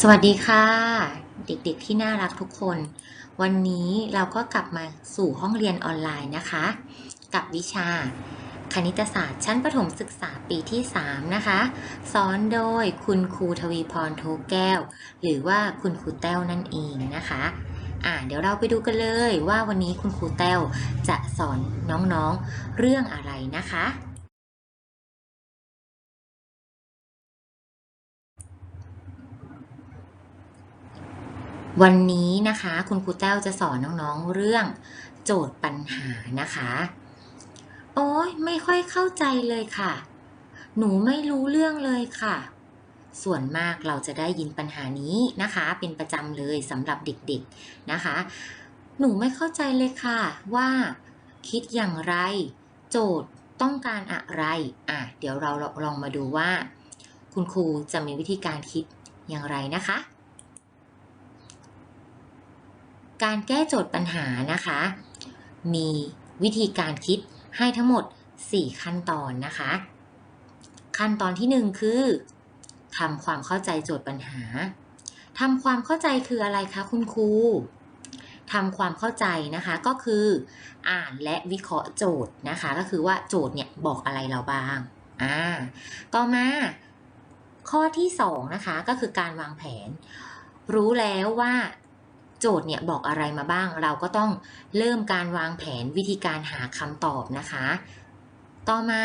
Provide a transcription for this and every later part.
สวัสดีค่ะ เด็กๆที่น่ารักทุกคน วันนี้เราก็กลับมาสู่ห้องเรียนออนไลน์นะคะ กับวิชา คณิตศาสตร์ชั้นประถมศึกษาปีที่ 3 นะคะ สอนโดยคุณครูทวีพรโทแก้ว หรือว่าคุณครูแต้วนั่นเองนะคะอ่าเดี๋ยวเราไปดูกันเลยว่าวันนี้คุณครูแต้วจะสอนน้องๆเรื่องอะไรนะคะ วันนี้นะคะคุณครูแต้วจะสอนน้องๆเรื่องโจทย์ปัญหานะคะ โอ้ยไม่ค่อยเข้าใจเลยค่ะ หนูไม่รู้เรื่องเลยค่ะ ส่วนมากเราจะได้ยินปัญหานี้นะคะ เป็นประจำเลยสำหรับเด็กๆนะคะ หนูไม่เข้าใจเลยค่ะว่าคิดอย่างไร โจทย์ต้องการอะไรอะเดี๋ยวเราลองมาดูว่า คุณครูจะมีวิธีการคิดอย่างไรนะคะ การแก้โจทย์ปัญหานะคะ มีวิธีการคิดให้ทั้งหมด 4 ขั้นตอนนะคะ ขั้นตอนที่ 1 คือทำความเข้าใจโจทย์ปัญหาทำความเข้าใจคืออะไรคะคุณครูทำความเข้าใจนะคะก็คือ อ่านและวิเคราะห์โจทย์นะคะ ก็คือว่าโจทย์เนี่ยบอกอะไรเราบ้างอ่าต่อมาข้อที่2นะคะก็คือการวางแผน รู้แล้วว่า โจทย์เนี่ยบอกอะไรมาบ้าง เราก็ต้องเริ่มการวางแผนวิธีการหาคำตอบนะคะ ต่อมา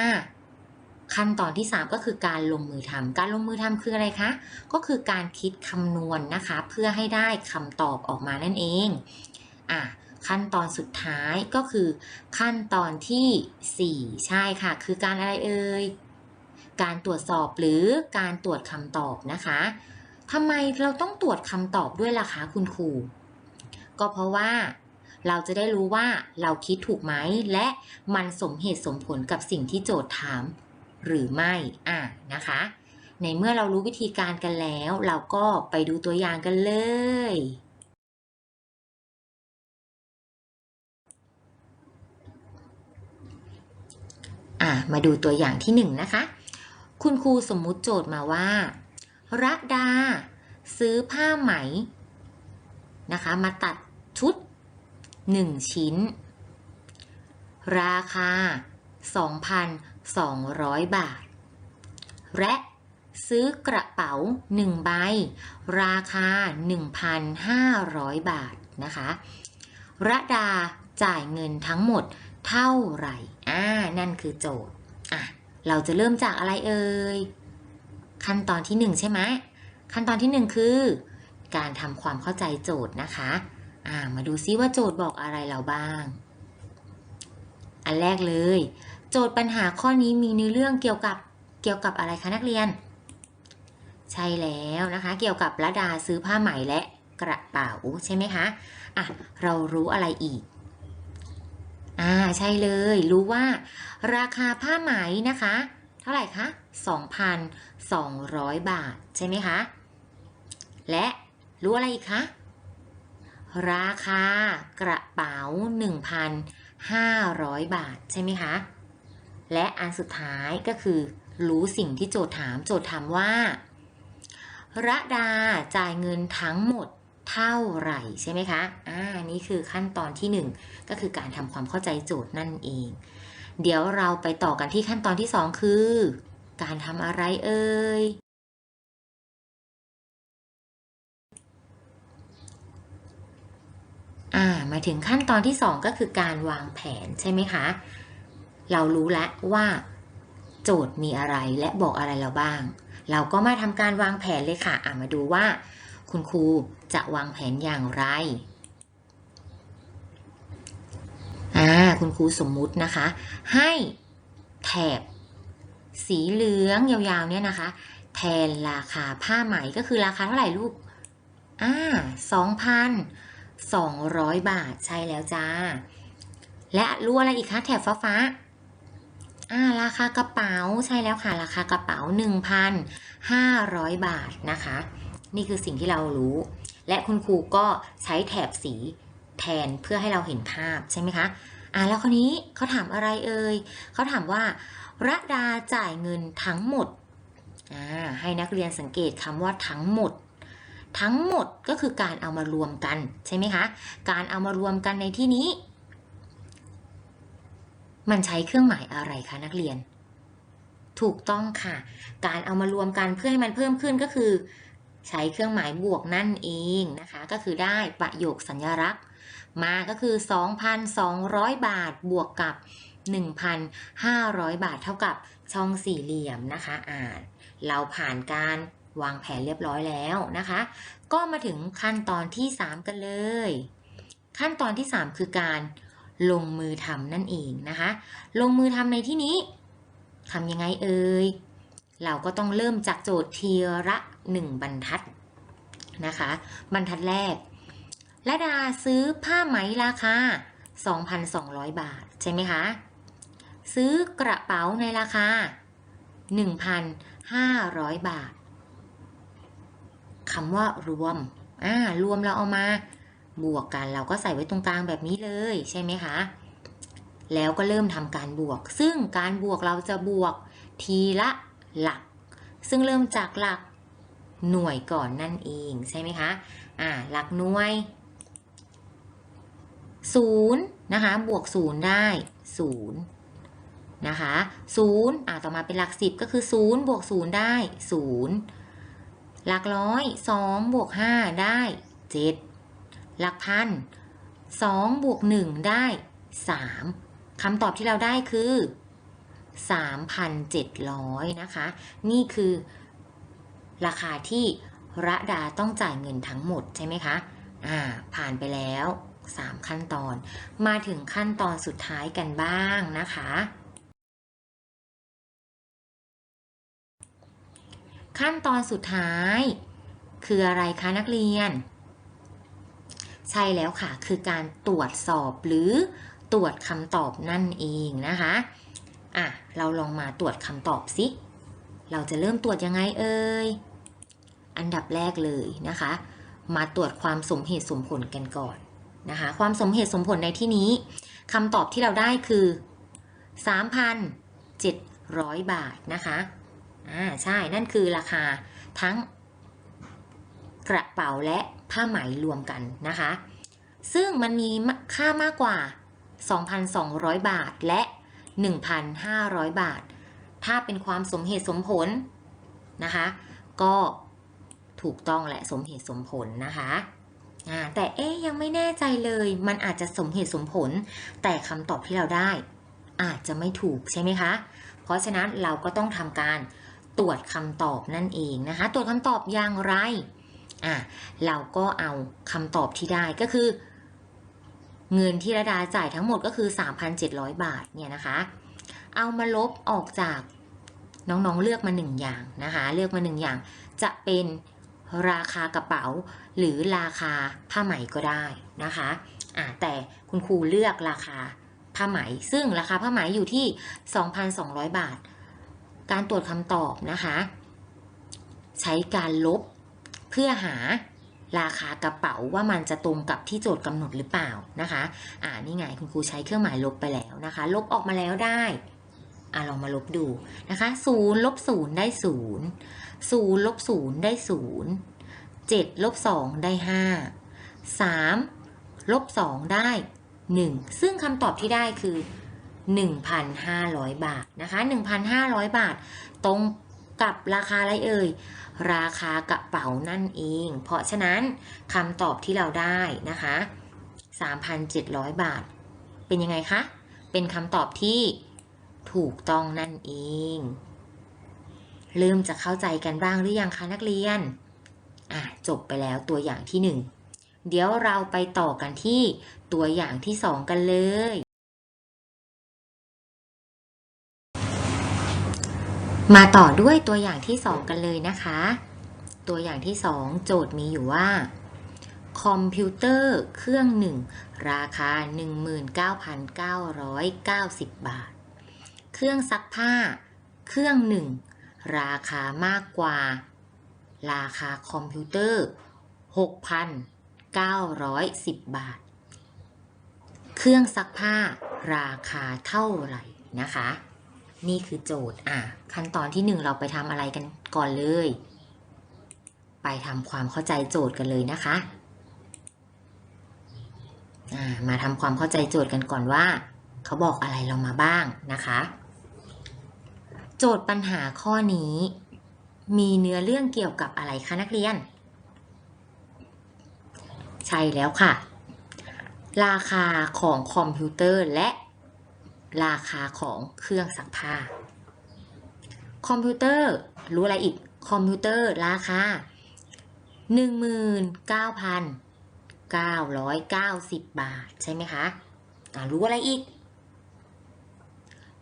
ขั้นตอนที่ 3 ก็คือการลงมือทำการลงมือทำคืออะไรคะ ก็คือการคิดคำนวณนนะคะ เพื่อให้ได้คำตอบออกมานั่นเองอะขั้นตอนสุดท้ายก็คือ ขั้นตอนทีสี่4 ใช่ค่ะ คือการอะไรเอ่ย การตรวจสอบหรือการตรวจคำตอบนะคะทำไมเราต้องตรวจคำตอบด้วยล่ะคะคุณครู ก็เพราะว่า เราจะได้รู้ว่าเราคิดถูกไหม และมันสมเหตุสมผลกับสิ่งที่โจทย์ถามหรือไม่อะนะคะ ในเมื่อเรารู้วิธีการกันแล้ว เราก็ไปดูตัวอย่างกันเลย อะ มาดูตัวอย่างที่หนึ่งนะคะ คุณครูสมมุติโจทย์มาว่า ระดา ซื้อผ้าไหมนะคะ มาตัด ชุด 1 ชิ้น ราคา 2,200 บาท และซื้อกระเป๋า 1 ใบ ราคา 1,500 บาทนะคะระดาจ่ายเงินทั้งหมดเท่าไหร่ อ่า นั่นคือโจทย์ อะ เราจะเริ่มจากอะไรเอ่ย ขั้นตอนที่ 1 ใช่ไหม ขั้นตอนที่ 1 คือ การทำความเข้าใจโจทย์นะคะ มาดูซิว่าโจทย์บอกอะไรเราบ้าง อันแรกเลย โจทย์ปัญหาข้อนี้มีเนื้อเรื่องเกี่ยวกับเกี่ยวกับอะไรคะนักเรียน ใช่แล้วนะคะ เกี่ยวกับระดาซื้อผ้าไหมและกระเป๋าใช่ไหมคะอะเรารู้อะไรอีกอ่าใช่เลย รู้ว่า ราคาผ้าไหมนะคะ เท่าไหร่คะ 2,200 บาทใช่ไหมคะ และรู้อะไรอีกคะ ราคากระเป๋า 1,500 บาทใช่ไหมคะ และอันสุดท้ายก็คือ รู้สิ่งที่โจทย์ถามโจทย์ถามว่าระดาจ่ายเงินทั้งหมดเท่าไหร่ใช่ไหมคะ อ่า นี่คือขั้นตอนที่ 1 ก็คือการทำความเข้าใจโจทย์นั่นเอง เดี๋ยวเราไปต่อกันที่ขั้นตอนที่ 2 คือ การทำอะไรเอ่ย อ่ามาถึงขั้นตอนที่ 2 ก็คือการวางแผนใช่ไหมคะ เรารู้แล้วว่า โจทย์มีอะไรและบอกอะไรเราบ้าง เราก็มาทำการวางแผนเลยค่ะอ่ามาดูว่า คุณครูจะวางแผนอย่างไรอ่าคุณครูสมมุตินะคะ ให้แถบสีเหลืองยาวๆเนี่ยนะคะ แทนราคาผ้าไหมก็คือราคาเท่าไหร่ลูกอ่าสองพัน สองร้อยบาทใช่แล้วจ้า และรู้อะไรอีกคะแถบฟ้าอ่าราคากระเป๋าใช่แล้วค่ะราคากระเป๋า 1,500 บาทนะคะ นี่คือสิ่งที่เรารู้ และคุณครูก็ใช้แถบสีแทนเพื่อให้เราเห็นภาพใช่ไหมคะอ่าแล้วคนนี้เขาถามอะไรเอ่ยเขาถามว่าระดาจ่ายเงินทั้งหมดอ่าให้นักเรียนสังเกตคำว่าทั้งหมด ทั้งหมดก็คือการเอามารวมกันใช่ไหมคะ การเอามารวมกันในที่นี้ มันใช้เครื่องหมายอะไรคะนักเรียน ถูกต้องค่ะ การเอามารวมกันเพื่อให้มันเพิ่มขึ้นก็คือ ใช้เครื่องหมายบวกนั่นเองนะคะ ก็คือได้ประโยคสัญลักษณ์ มาก็คือ 2,200 บาทบวกกับ 1,500 บาทเท่ากับช่องสี่เหลี่ยมนะคะอ่านเราผ่านการ วางแผนเรียบร้อยแล้วนะคะ ก็มาถึงขั้นตอนที่ 3 กันเลย ขั้นตอนที่ 3 คือการลงมือทำนั่นเองนะคะ ลงมือทำในที่นี้ทำยังไงเอ่ย เราก็ต้องเริ่มจากโจทย์ทีละ1บรรทัดนะคะ บรรทัดแรกละดาซื้อผ้าไหมราคา 2,200 บาท ใช่ไหมคะ ซื้อกระเป๋าในราคา 1,500 บาท คำว่ารวมอ่ารวมเราเอามาบวกกันเราก็ใส่ไว้ตรงกลางแบบนี้เลยใช่ไหมคะ แล้วก็เริ่มทำการบวก ซึ่งการบวกเราจะบวกทีละหลัก ซึ่งเริ่มจากหลักหน่วยก่อนนั่นเองใช่ไหมคะ อ่าหลักหน่วยศูนย์นะคะบวกศูนย์ได้ศูนย์นะคะศูนย์อ่าต่อมาเป็นหลักสิบก็คือศูนย์บวกศูนย์ได้ศูนย์ หลักร้อยสองบวกห้าได้เจ็ดหลักพันสองบวกหนึ่งได้สามคำตอบที่เราได้คือ3,700นะคะ นี่คือราคาที่ระดาต้องจ่ายเงินทั้งหมดใช่ไหมคะ อ่า ผ่านไปแล้ว 3 ขั้นตอน มาถึงขั้นตอนสุดท้ายกันบ้างนะคะ ขั้นตอนสุดท้าย คืออะไรคะนักเรียน ใช่แล้วค่ะ คือการตรวจสอบหรือตรวจคำตอบนั่นเองนะคะอะเราลองมาตรวจคำตอบสิ เราจะเริ่มตรวจยังไงเอ่ย อันดับแรกเลยนะคะ มาตรวจความสมเหตุสมผลกันก่อนนะคะ ความสมเหตุสมผลในที่นี้คำตอบที่เราได้คือ 3,700 บาทนะคะ อ่าใช่นั่นคือราคาทั้งกระเป๋าและผ้าไหมรวมกันนะคะ ซึ่งมันมีค่ามากกว่า 2,200 บาทและ 1,500 บาท ถ้าเป็นความสมเหตุสมผลนะคะ ก็ถูกต้องและสมเหตุสมผลนะคะอ่าแต่เอ๊ยยังไม่แน่ใจเลย มันอาจจะสมเหตุสมผล แต่คำตอบที่เราได้ อาจจะไม่ถูกใช่ไหมคะ เพราะฉะนั้นเราก็ต้องทำการ ตรวจคำตอบนั่นเองนะคะ ตรวจคำตอบอย่างไรอะเราก็เอาคำตอบที่ได้ก็คือ เงินที่ระดาจ่ายทั้งหมดก็คือ 3,700 บาทเนี่ยนะคะ เอามาลบออกจากน้องๆเลือกมาหนึ่งอย่างนะคะ เลือกมาหนึ่งอย่าง จะเป็นราคากระเป๋าหรือราคาผ้าไหมก็ได้นะคะอะแต่คุณครูเลือกราคาผ้าไหม ซึ่งราคาผ้าไหมอยู่ที่ 2,200 บาท การตรวจคำตอบนะคะ ใช้การลบเพื่อหาราคากระเป๋าว่ามันจะตรงกับที่โจทย์กำหนดหรือเปล่านะคะ อ่านี่ไงคุณครูใช้เครื่องหมายลบไปแล้วนะคะ ลบออกมาแล้วได้อ่าลองมาลบดูนะคะศูนย์ลบศูนย์ได้ศูนย์ศูนย์ลบศูนย์ได้ศูนย์เจ็ดลบสองได้ห้าสามลบสองได้หนึ่งซึ่งคำตอบที่ได้คือ 1,500 บาทนะคะ 1,500 บาท ตรงกับราคาอะไรเอ่ย ราคากระเป๋านั่นเอง เพราะฉะนั้นคำตอบที่เราได้นะคะ 3,700 บาท เป็นยังไงคะ เป็นคำตอบที่ถูกต้องนั่นเองเริ่มจะเข้าใจกันบ้างหรือยังคะนักเรียน อะจบไปแล้วตัวอย่างที่หนึ่งเดี๋ยวเราไปต่อกันที่ตัวอย่างที่สองกันเลย มาต่อด้วยตัวอย่างที่ 2 กันเลยนะคะ ตัวอย่างที่ 2 โจทย์มีอยู่ว่า คอมพิวเตอร์เครื่องหนึ่งราคา 19,990 บาท เครื่องซักผ้า เครื่องหนึ่งราคามากกว่า ราคาคอมพิวเตอร์ 6,910 บาท เครื่องซักผ้าราคาเท่าไหร่นะคะ นี่คือโจทย์อะขั้นตอนที่หนึ่งเราไปทำอะไรกันก่อนเลย ไปทำความเข้าใจโจทย์กันเลยนะคะมาทำความเข้าใจโจทย์กันก่อนว่า เขาบอกอะไรเรามาบ้างนะคะ โจทย์ปัญหาข้อนี้ มีเนื้อเรื่องเกี่ยวกับอะไรคะนักเรียน ใช่แล้วค่ะ ราคาของคอมพิวเตอร์และ ราคาของเครื่องซักผ้า คอมพิวเตอร์รู้อะไรอีก คอมพิวเตอร์ราคา 19,990 บาท ใช่ไหมคะอ่ารู้อะไรอีก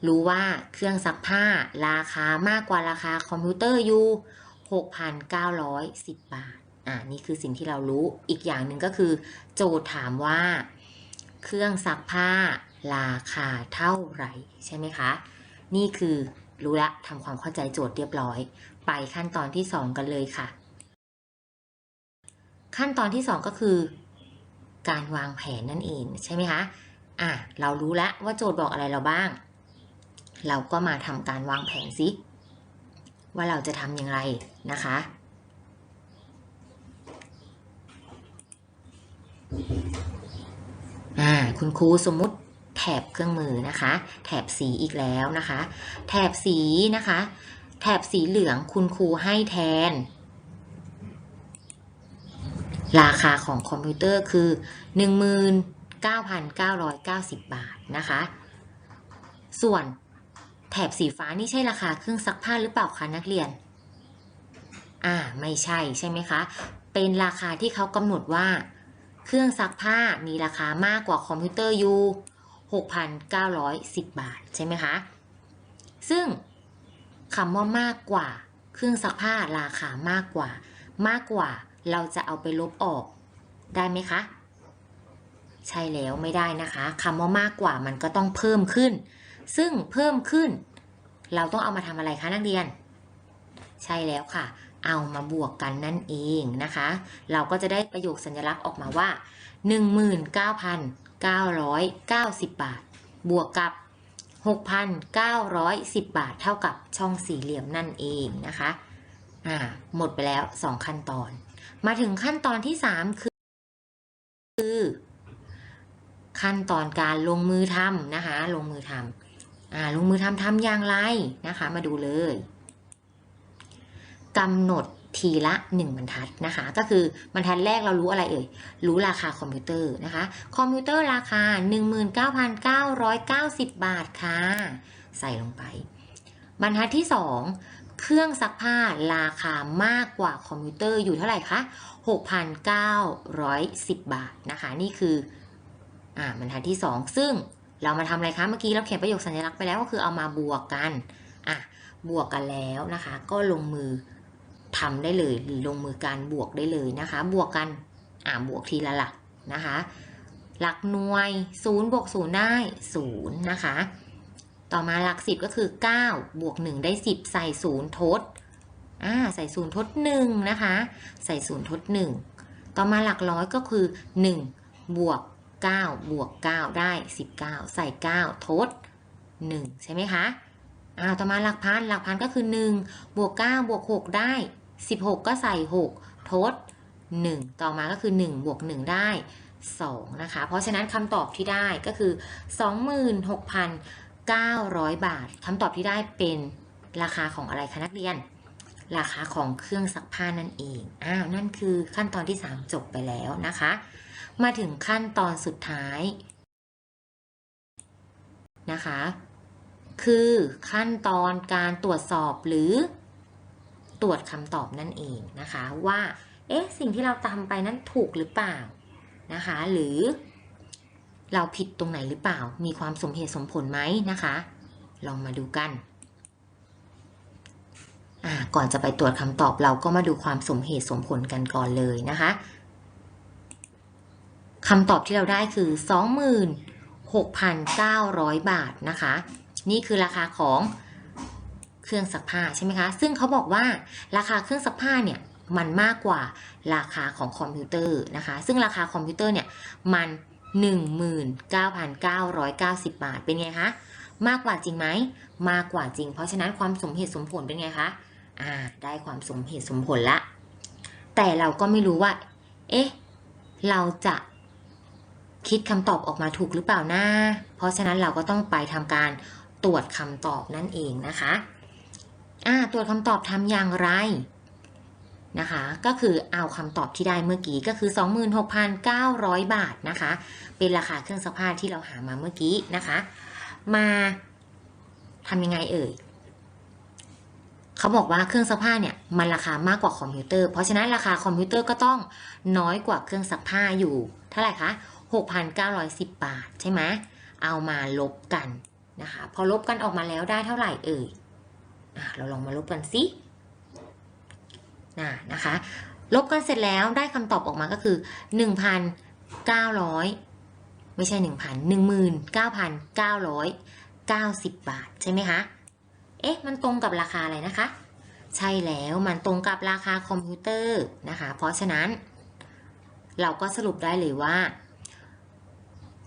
รู้ว่าเครื่องซักผ้าราคามากกว่าราคาคอมพิวเตอร์อยู่ 6,910 บาทอ่านี่คือสิ่งที่เรารู้อีกอย่างหนึ่งก็คือ โจทย์ถามว่า เครื่องซักผ้า ราคาเท่าไหร่ใช่ไหมคะ นี่คือรู้ละทำความเข้าใจโจทย์เรียบร้อย ไปขั้นตอนที่ 2 กันเลยค่ะ ขั้นตอนที่ 2 ก็คือ การวางแผนนั่นเองใช่ไหมคะอะเรารู้แล้วว่าโจทย์บอกอะไรเราบ้าง เราก็มาทำการวางแผนซิว่าเราจะทำอย่างไรนะคะ อ่า คุณครูสมมุติ แถบเครื่องมือนะคะ แถบสีอีกแล้วนะคะ แถบสีนะคะ แถบสีเหลืองคุณครูให้แทน ราคาของคอมพิวเตอร์คือ 19,990 บาทนะคะ ส่วนแถบสีฟ้านี่ใช่ราคาเครื่องซักผ้าหรือเปล่าคะนักเรียน อ่า ไม่ใช่ใช่ไหมคะ เป็นราคาที่เขากำหนดว่า เครื่องซักผ้ามีราคามากกว่าคอมพิวเตอร์อยู่ 6,910 บาทใช่ไหมคะ ซึ่งคำว่ามากกว่า เครื่องซักผ้าราคามากกว่า มากกว่าเราจะเอาไปลบออกได้ไหมคะ ใช่แล้วไม่ได้นะคะคำว่ามากกว่ามันก็ต้องเพิ่มขึ้น ซึ่งเพิ่มขึ้น เราต้องเอามาทำอะไรคะนักเรียน ใช่แล้วค่ะ เอามาบวกกันนั่นเองนะคะ เราก็จะได้ประโยคสัญลักษณ์ออกมาว่า 19,990 บาท บวกกับ 6,910 บาท เท่ากับช่องสี่เหลี่ยมนั่นเองนะคะ อ่า หมดไปแล้ว 2 ขั้นตอน มาถึงขั้นตอนที่ 3 คือคือขั้นตอนการลงมือทำนะคะ ลงมือทำอ่า ลงมือทำทำอย่างไรนะคะ มาดูเลยกำหนด ทีละ 1 บรรทัดนะคะ ก็คือบรรทัดแรกเรารู้อะไรเอ่ย รู้ราคาคอมพิวเตอร์นะคะ คอมพิวเตอร์ราคา 19,990 บาทค่ะ ใส่ลงไป บรรทัดที่ 2 เครื่องซักผ้าราคามากกว่าคอมพิวเตอร์อยู่เท่าไหร่คะ 6,910 บาทนะคะ นี่คืออ่าบรรทัดที่ 2 ซึ่งเรามาทำอะไรคะ เมื่อกี้เราเขียนประโยคสัญลักษณ์ไปแล้วก็คือเอามาบวกกันอะบวกกันแล้วนะคะ ก็ลงมือ ทำได้เลยหรือลงมือการบวกได้เลยนะคะ บวกกันอ่าบวกทีละหลักนะคะ หลักหน่วย 0 บวก 0 ได้ 0 นะคะ ต่อมาหลัก 10 ก็คือ 9 บวก 1 ได้ 10 ใส่ 0 ทดอ่าใส่ 0 ทด 1 นะคะ ใส่ 0 ทด 1 ต่อมาหลักร้อยก็คือ 1 บวก 9 บวก 9 ได้ 19 ใส่ 9 ทด 1 ใช่ไหมคะอ่าต่อมาหลักพันหลักพันก็คือ 1 บวก 9 บวก 6 ได้ 16 ก็ใส่ 6 ทด 1 ต่อมาก็คือ 1 บวก 1 ได้ 2 นะคะ เพราะฉะนั้นคำตอบที่ได้ก็คือ 26,900 บาทคำตอบที่ได้เป็นราคาของอะไรคะนักเรียน ราคาของเครื่องซักผ้านั่นเอง อ้าว นั่นคือขั้นตอนที่ 3 จบไปแล้วนะคะ มาถึงขั้นตอนสุดท้ายนะคะ คือขั้นตอนการตรวจสอบหรือ ตรวจคำตอบนั่นเองนะคะว่าเอ๊ะสิ่งที่เราทำไปนั้นถูกหรือเปล่านะคะ หรือเราผิดตรงไหนหรือเปล่า มีความสมเหตุสมผลไหมนะคะ ลองมาดูกันอ่าก่อนจะไปตรวจคำตอบเราก็มาดูความสมเหตุสมผลกันก่อนเลยนะคะคำตอบที่เราได้คือ 26,900 บาทนะคะ นี่คือราคาของ เครื่องซักผ้าใช่ไหมคะ ซึ่งเขาบอกว่าราคาเครื่องซักผ้าเนี่ยมันมากกว่าราคาของคอมพิวเตอร์นะคะ ซึ่งราคาคอมพิวเตอร์เนี่ยมัน 19,990 บาทเป็นไงคะ มากกว่าจริงไหม มากกว่าจริง เพราะฉะนั้นความสมเหตุสมผลเป็นไงคะ อ่า ได้ความสมเหตุสมผลละ แต่เราก็ไม่รู้ว่า เอ๊ะ เราจะคิดคำตอบออกมาถูกหรือเปล่านะ เพราะฉะนั้นเราก็ต้องไปทำการตรวจคำตอบนั่นเองนะคะ อ่าตรวจคำตอบทำอย่างไรนะคะ ก็คือเอาคำตอบที่ได้เมื่อกี้ก็คือ 26,900 บาทนะคะ เป็นราคาเครื่องซักผ้าที่เราหามาเมื่อกี้นะคะ มาทำยังไงเอ่ยเขาบอกว่าเครื่องซักผ้าเนี่ยมันราคามากกว่าคอมพิวเตอร์ เพราะฉะนั้นราคาคอมพิวเตอร์ก็ต้องน้อยกว่าเครื่องซักผ้าอยู่ เท่าไหร่คะ 6,910 บาทใช่ไหมเอามาลบกันนะคะ พอลบกันออกมาแล้วได้เท่าไหร่เอ่ย เราลองมาลบกันสินะนะคะ ลบกันเสร็จแล้วได้คำตอบออกมาก็คือ 1,900 ไม่ใช่ 1,000 19,990 บาท ใช่ไหมคะ เอ๊ะ มันตรงกับราคาอะไรนะคะ ใช่แล้วมันตรงกับราคาคอมพิวเตอร์นะคะ เพราะฉะนั้น เราก็สรุปได้เลยว่า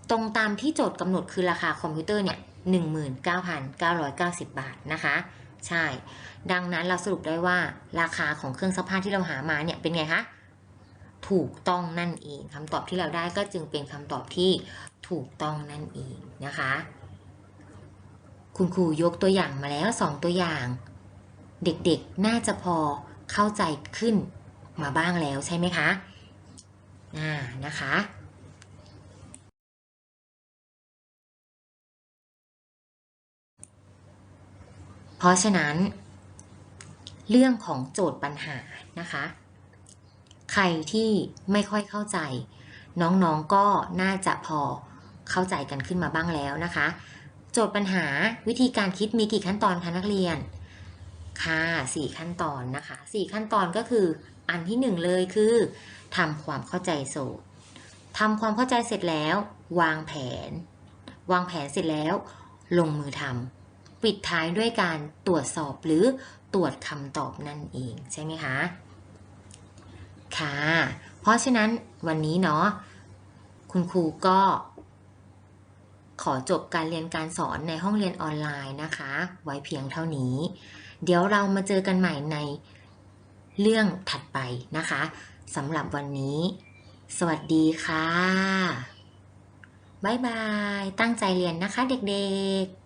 ตรงตามที่โจทย์กำหนดคือราคาคอมพิวเตอร์เนี่ย 19,990 บาทนะคะ ใช่ ดังนั้นเราสรุปได้ว่าราคาของเครื่องซักผ้าที่เราหามาเนี่ยเป็นไงคะ ถูกต้องนั่นเองคำตอบที่เราได้ก็จึงเป็นคำตอบที่ถูกต้องนั่นเองนะคะ คุณครูยกตัวอย่างมาแล้วสองตัวอย่าง เด็กๆน่าจะพอเข้าใจขึ้นมาบ้างแล้วใช่ไหมคะอ่านะคะ เพราะฉะนั้น เรื่องของโจทย์ปัญหานะคะ ใครที่ไม่ค่อยเข้าใจ น้องๆก็น่าจะพอเข้าใจกันขึ้นมาบ้างแล้วนะคะ โจทย์ปัญหาวิธีการคิดมีกี่ขั้นตอนคะนักเรียน ค่ะสี่ขั้นตอนนะคะสี่ขั้นตอนก็คืออันที่หนึ่งเลยคือทำความเข้าใจโจทย์ทำความเข้าใจเสร็จแล้ว วางแผน วางแผนเสร็จแล้ว ลงมือทำ ปิดท้ายด้วยการตรวจสอบหรือตรวจคำตอบนั่นเองใช่ไหมคะ ค่ะ เพราะฉะนั้นวันนี้เนาะคุณครูก็ ขอจบการเรียนการสอนในห้องเรียนออนไลน์นะคะ ไว้เพียงเท่านี้ เดี๋ยวเรามาเจอกันใหม่ในเรื่องถัดไปนะคะสำหรับวันนี้ สวัสดีค่ะ บ๊ายบาย ตั้งใจเรียนนะคะเด็กๆ